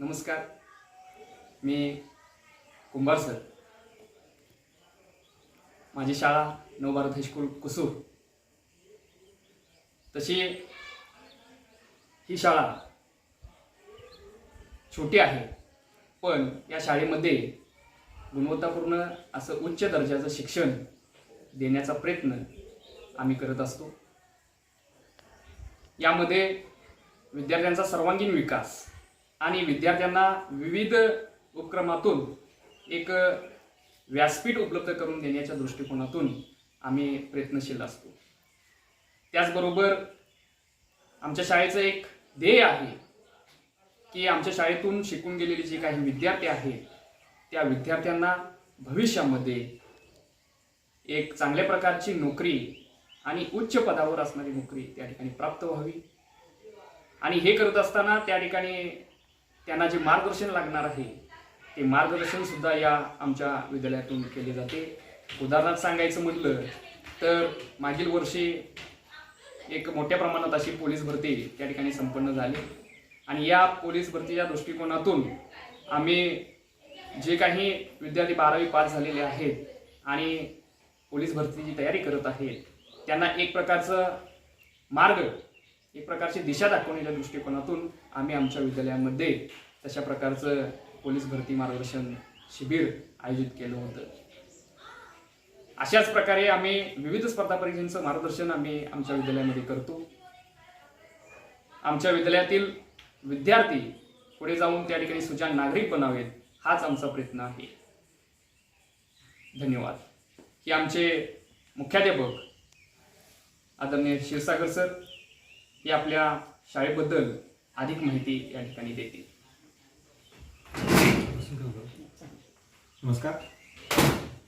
नमस्कार. मी कुंभार सर. माझी शाळा नवभारत हायस्कूल कुसूर. तशी ही शाळा छोटी आहे पण या शाळेमध्ये गुणवत्तापूर्ण असं उच्च दर्जाचं शिक्षण देण्याचा प्रयत्न आम्ही करत असतो. यामध्ये विद्यार्थ्यांचा सर्वांगीण विकास आणि विद्यार्थ्यांना विविध उपक्रमातून एक व्यासपीठ उपलब्ध करून देण्याच्या दृष्टिकोनातून आम्ही प्रयत्नशील असतो. त्याचबरोबर आमच्या शाळेचं एक ध्येय आहे की आमच्या शाळेतून शिकून गेलेले जे काही विद्यार्थी आहेत त्या विद्यार्थ्यांना भविष्यामध्ये एक चांगल्या प्रकारची नोकरी आणि उच्च पदावर असणारी नोकरी त्या ठिकाणी प्राप्त व्हावी. आणि हे करत असताना त्या ठिकाणी त्यांना जे मार्गदर्शन लागणार आहे ते मार्गदर्शन सुद्धा या आमच्या विद्यालयातून केले जाते. उदाहरणार्थ सांगायचं म्हटलं तर मागील वर्षी एक मोठ्या प्रमाणात अशी पोलीस भरती त्या ठिकाणी संपन्न झाली. आणि या पोलीस भरतीच्या दृष्टिकोनातून आम्ही जे काही विद्यार्थी बारावी पास झालेले आहेत आणि पोलीस भरतीची तयारी करत आहेत त्यांना एक प्रकारचं मार्ग एक प्रकारची दिशा दाखवण्याच्या दृष्टिकोनातून आम्ही आमच्या विद्यालयामध्ये तशा प्रकारचं पोलीस भरती मार्गदर्शन शिबिर आयोजित केलं होतं. अशाच प्रकारे आम्ही विविध स्पर्धा परीक्षांचं मार्गदर्शन आम्ही आमच्या विद्यालयामध्ये करतो. आमच्या विद्यालयातील विद्यार्थी पुढे जाऊन त्या ठिकाणी सुजाण नागरिक बनावेत हाच आमचा प्रयत्न आहे. धन्यवाद. हे आमचे मुख्याध्यापक आदरणीय क्षीरसागर सर हे आपल्या शाळेबद्दल अधिक माहिती या ठिकाणी देतील नमस्कार.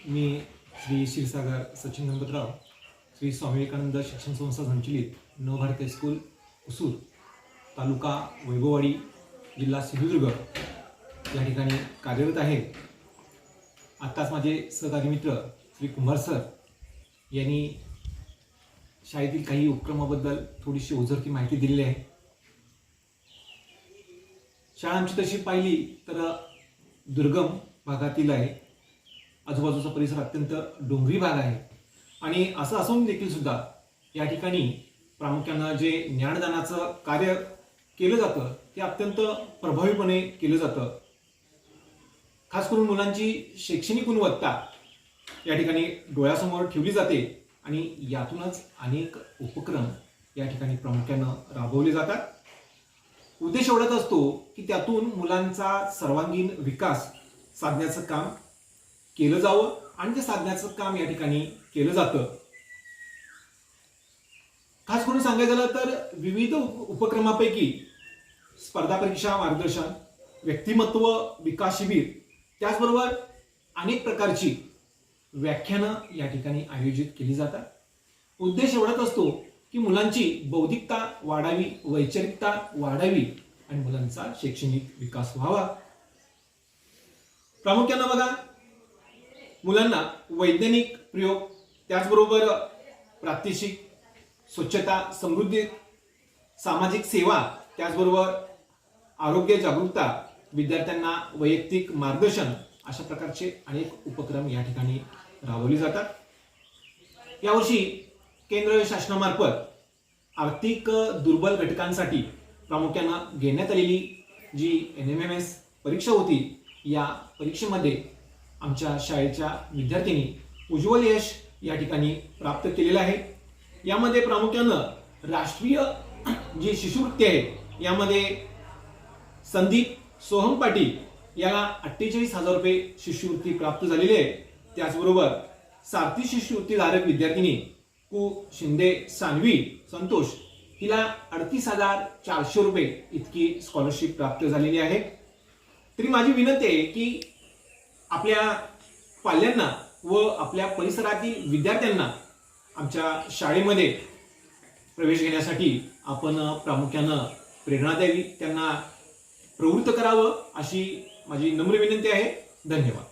मी श्री क्षीरसागर सचिन गणपतराव श्री स्वामी विवेकानंद शिक्षण संस्था संचलित नवभारत हायस्कूल उसूर तालुका वैभववाडी जिल्हा सिंधुदुर्ग या ठिकाणी कार्यरत आहे. आत्ताच माझे सहकारी मित्र श्री कुंभार सर यांनी शाळेतील काही उपक्रमाबद्दल थोडीशी ओझरती माहिती दिलेली आहे. शाळा आमची तशी पाहिली तर दुर्गम भागातील आहे. आजूबाजूचा परिसर अत्यंत डोंगरी भाग आहे. आणि असं असून देखील सुद्धा या ठिकाणी प्रामुख्यानं जे ज्ञानदानाचं कार्य केलं जातं ते अत्यंत प्रभावीपणे केलं जातं. खास करून मुलांची शैक्षणिक गुणवत्ता या ठिकाणी डोळ्यासमोर ठेवली जाते. आणि यातूनच अनेक उपक्रम या ठिकाणी प्रामुख्यानं राबवले जातात. उद्देश एवढाच असतो की त्यातून मुलांचा सर्वांगीण विकास साधण्याचं काम केलं जावं आणि ते साधण्याचं काम या ठिकाणी केलं जातं. खास करून सांगायचं झालं तर विविध उपक्रमापैकी स्पर्धा परीक्षा मार्गदर्शन व्यक्तिमत्व विकास शिबिर त्याचबरोबर अनेक प्रकारची व्याख्यानं या ठिकाणी आयोजित केली जातात. उद्देश एवढाच असतो की मुलांची बौद्धिकता वाढावी वैचारिकता वाढावी आणि मुलांचा शैक्षणिक विकास व्हावा. प्रामुख्यानं बघा मुलांना वैज्ञानिक प्रयोग त्याचबरोबर प्रात्यक्षिक स्वच्छता समृद्धी सामाजिक सेवा त्याचबरोबर आरोग्य जागरूकता विद्यार्थ्यांना वैयक्तिक मार्गदर्शन अशा प्रकारचे अनेक उपक्रम या ठिकाणी राबवले जातात. यावर्षी केंद्र शासनामार्फत आर्थिक दुर्बल घटकांसाठी प्रामुख्यानं घेण्यात आलेली G N M M S परीक्षा होती या परीक्षेमध्ये आमच्या शाळेच्या विद्यार्थ्यांनी उज्ज्वल यश या ठिकाणी प्राप्त केलेलं आहे. यामध्ये प्रामुख्यानं राष्ट्रीय जी शिष्यवृत्ती आहे यामध्ये संदीप सोहम पाटील याला अठ्ठेचाळीस हजार रुपये शिष्यवृत्ती प्राप्त झालेली आहे. त्याचबरोबर सारथी शिष्यवृत्तीधारक विद्यार्थिनी कु. शिंदे सानवी संतोष हिला अडतीस हजार चारशे रुपये इतकी स्कॉलरशिप प्राप्त झालेली आहे. तरी माझी विनंती आहे की आपल्या पाल्यांना व आपल्या परिसरातील विद्यार्थ्यांना आमच्या शाळेमध्ये प्रवेश घेण्यासाठी आपण प्रामुख्यानं प्रेरणा द्यावी त्यांना प्रवृत्त करावं अशी माझी नम्र विनंती आहे. धन्यवाद.